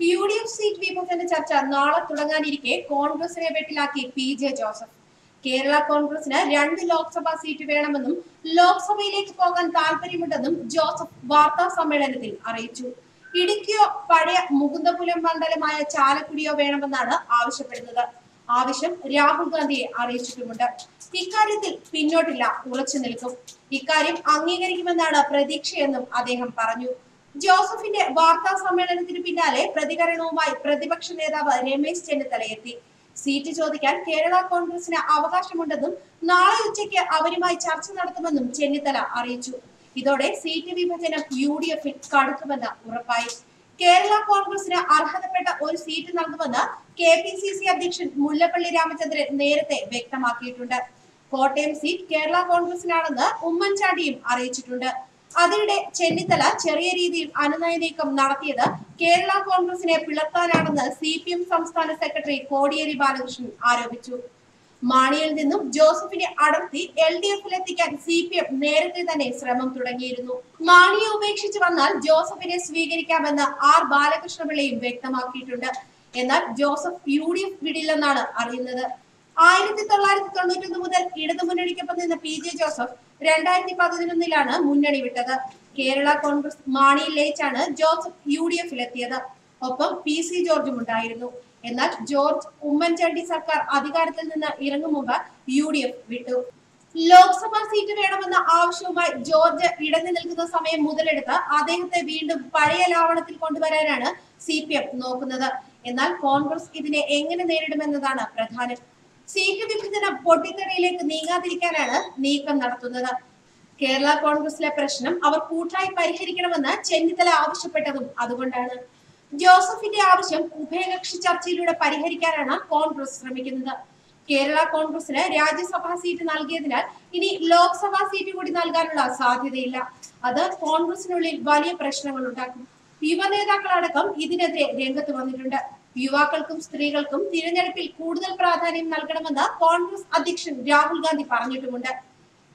U D F seat വിഭജന ചർച്ച നാളെ തുടങ്ങാനിരിക്കെ കോൺഗ്രസിനെ വെട്ടിലാക്കി പി ജെ ജോസഫ്. കേരള കോൺഗ്രസിന് രണ്ട് ലോക്സഭാ സീറ്റ് വേണമെന്നും ലോക്സഭയിലേക്ക് പോകാൻ താല്പര്യമുണ്ടെന്നും ജോസഫ് വാർത്താ സമ്മേളനത്തിൽ അറിയിച്ചു. ഇടുക്കിയോ പഴയ മുകുന്ദപുരം മണ്ഡലമായ ചാലക്കുടിയോ വേണമെന്നാണ് ആവശ്യപ്പെടുന്നത്. ആവശ്യം രാഹുൽ ഗാന്ധിയെ അറിയിച്ചിട്ടുമുണ്ട്. ഇക്കാര്യത്തിൽ പിന്നോട്ടില്ല ഉറച്ചു നിൽക്കും. ഇക്കാര്യം അംഗീകരിക്കുമെന്നാണ് പ്രതീക്ഷയെന്നും അദ്ദേഹം പറഞ്ഞു. ജോസഫിന്റെ വാർത്താ സമ്മേളനത്തിന് പിന്നാലെ പ്രതികരണവുമായി പ്രതിപക്ഷ നേതാവ് രമേശ് ചെന്നിത്തല എത്തി. സീറ്റ് ചോദിക്കാൻ കേരള കോൺഗ്രസിന് അവകാശമുണ്ടെന്നും നാളെ ഉച്ചയ്ക്ക് അവരുമായി ചർച്ച നടത്തുമെന്നും ചെന്നിത്തല അറിയിച്ചു. ഇതോടെ സീറ്റ് വിഭജനം യു ഡി എഫിൽ കടുക്കുമെന്ന് ഉറപ്പായി. കേരള കോൺഗ്രസിന് അർഹതപ്പെട്ട ഒരു സീറ്റ് നൽകുമെന്ന് കെ പി സി സി അധ്യക്ഷൻ മുല്ലപ്പള്ളി രാമചന്ദ്രൻ നേരത്തെ വ്യക്തമാക്കിയിട്ടുണ്ട്. കോട്ടയം സീറ്റ് കേരള കോൺഗ്രസിനാണെന്ന് ഉമ്മൻചാണ്ടിയും അറിയിച്ചിട്ടുണ്ട്. അതിനിടെ ചെന്നിത്തല ചെറിയ രീതിയിൽ അനുനയ നീക്കം നടത്തിയത് കേരള കോൺഗ്രസിനെ പിളർത്താനാണെന്ന് സി പി എം സംസ്ഥാന സെക്രട്ടറി കോടിയേരി ബാലകൃഷ്ണൻ ആരോപിച്ചു. മാണിയിൽ നിന്നും ജോസഫിനെ അടർത്തി എൽ ഡി എഫിൽ എത്തിക്കാൻ സി പി എം നേരത്തെ തന്നെ ശ്രമം തുടങ്ങിയിരുന്നു. മാണിയെ ഉപേക്ഷിച്ചു വന്നാൽ ജോസഫിനെ സ്വീകരിക്കാമെന്ന് ആർ ബാലകൃഷ്ണപിള്ളയും വ്യക്തമാക്കിയിട്ടുണ്ട്. എന്നാൽ ജോസഫ് യു ഡി എഫ് വിടില്ലെന്നാണ് അറിയുന്നത്. ആയിരത്തി തൊള്ളായിരത്തി തൊണ്ണൂറ്റൊന്ന് മുതൽ ഇടതുമുന്നണിക്കൊപ്പം നിന്ന പി ജെ ജോസഫ് രണ്ടായിരത്തി പതിനൊന്നിലാണ് മുന്നണി വിട്ടത്. കേരള കോൺഗ്രസ് മാണിയിൽ ലയിച്ചാണ് ജോസഫ് യു ഡി എഫിലെത്തിയത് ഒപ്പം പി സി ജോർജും ഉണ്ടായിരുന്നു. എന്നാൽ ജോർജ് ഉമ്മൻചാണ്ടി സർക്കാർ അധികാരത്തിൽ നിന്ന് ഇറങ്ങും മുമ്പ് യു ഡി എഫ് വിട്ടു. ലോക്സഭാ സീറ്റ് വേണമെന്ന ആവശ്യവുമായി ജോർജ് ഇടഞ്ഞു നിൽക്കുന്ന സമയം മുതലെടുത്ത് അദ്ദേഹത്തെ വീണ്ടും പഴയ ലാവണത്തിൽ കൊണ്ടുവരാനാണ് സി നോക്കുന്നത്. എന്നാൽ കോൺഗ്രസ് ഇതിനെ എങ്ങനെ നേരിടുമെന്നതാണ് പ്രധാനം. സീറ്റ് വിഭജനം പൊട്ടിത്തെറിയിലേക്ക് നീങ്ങാതിരിക്കാനാണ് നീക്കം നടത്തുന്നത്. കേരള കോൺഗ്രസിലെ പ്രശ്നം അവർ കൂട്ടായി പരിഹരിക്കണമെന്ന് ചെന്നിത്തല ആവശ്യപ്പെട്ടതും അതുകൊണ്ടാണ്. ജോസഫിന്റെ ആവശ്യം ഉഭയകക്ഷി ചർച്ചയിലൂടെ പരിഹരിക്കാനാണ് കോൺഗ്രസ് ശ്രമിക്കുന്നത്. കേരള കോൺഗ്രസിന് രാജ്യസഭാ സീറ്റ് നൽകിയതിനാൽ ഇനി ലോക്സഭാ സീറ്റ് കൂടി നൽകാനുള്ള സാധ്യതയില്ല. അത് കോൺഗ്രസിനുള്ളിൽ വലിയ പ്രശ്നങ്ങൾ ഉണ്ടാക്കും. യുവ നേതാക്കളടക്കം ഇതിനെതിരെ രംഗത്ത് വന്നിട്ടുണ്ട്. യുവാക്കൾക്കും സ്ത്രീകൾക്കും തിരഞ്ഞെടുപ്പിൽ കൂടുതൽ പ്രാധാന്യം നൽകണമെന്ന് കോൺഗ്രസ് അധ്യക്ഷൻ രാഹുൽ ഗാന്ധി പറഞ്ഞിട്ടുമുണ്ട്.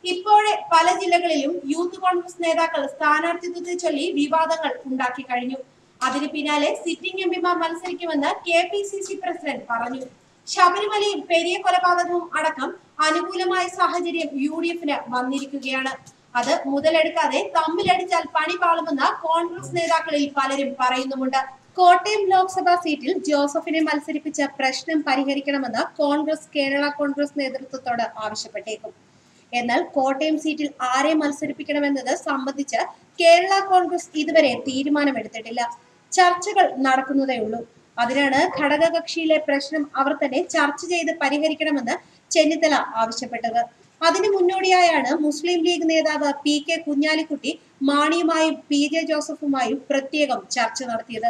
ഇപ്പോഴെ പല ജില്ലകളിലും യൂത്ത് കോൺഗ്രസ് നേതാക്കൾ സ്ഥാനാർത്ഥിത്വത്തെ ചൊല്ലി വിവാദങ്ങൾ ഉണ്ടാക്കി കഴിഞ്ഞു. അതിന് പിന്നാലെ സിറ്റിംഗ് എംപിമാർ മത്സരിക്കുമെന്ന് K P C C president പറഞ്ഞു. ശബരിമലയും പെരിയ കൊലപാതകവും അടക്കം അനുകൂലമായ സാഹചര്യം യു ഡി എഫിന് വന്നിരിക്കുകയാണ്. അത് മുതലെടുക്കാതെ തമ്മിലടിച്ചാൽ പണി പാളുമെന്ന് കോൺഗ്രസ് നേതാക്കളിൽ പലരും പറയുന്നുമുണ്ട്. കോട്ടയം ലോക്സഭാ സീറ്റിൽ ജോസഫിനെ മത്സരിപ്പിച്ച പ്രശ്നം പരിഹരിക്കണമെന്ന് കോൺഗ്രസ് കേരള കോൺഗ്രസ് നേതൃത്വത്തോട് ആവശ്യപ്പെട്ടേക്കും. എന്നാൽ കോട്ടയം സീറ്റിൽ ആരെ മത്സരിപ്പിക്കണമെന്നത് സംബന്ധിച്ച് കേരള കോൺഗ്രസ് ഇതുവരെ തീരുമാനമെടുത്തിട്ടില്ല. ചർച്ചകൾ നടക്കുന്നതേ ഉള്ളൂ അതിനാണ് ഘടകകക്ഷിയിലെ പ്രശ്നം അവർ തന്നെ ചർച്ച ചെയ്ത് പരിഹരിക്കണമെന്ന് ചെന്നിത്തല ആവശ്യപ്പെട്ടത്. അതിന് മുന്നോടിയായാണ് മുസ്ലിം ലീഗ് നേതാവ് പി കെ കുഞ്ഞാലിക്കുട്ടി മാണിയുമായും പി ജെ ജോസഫുമായും പ്രത്യേകം ചർച്ച നടത്തിയത്.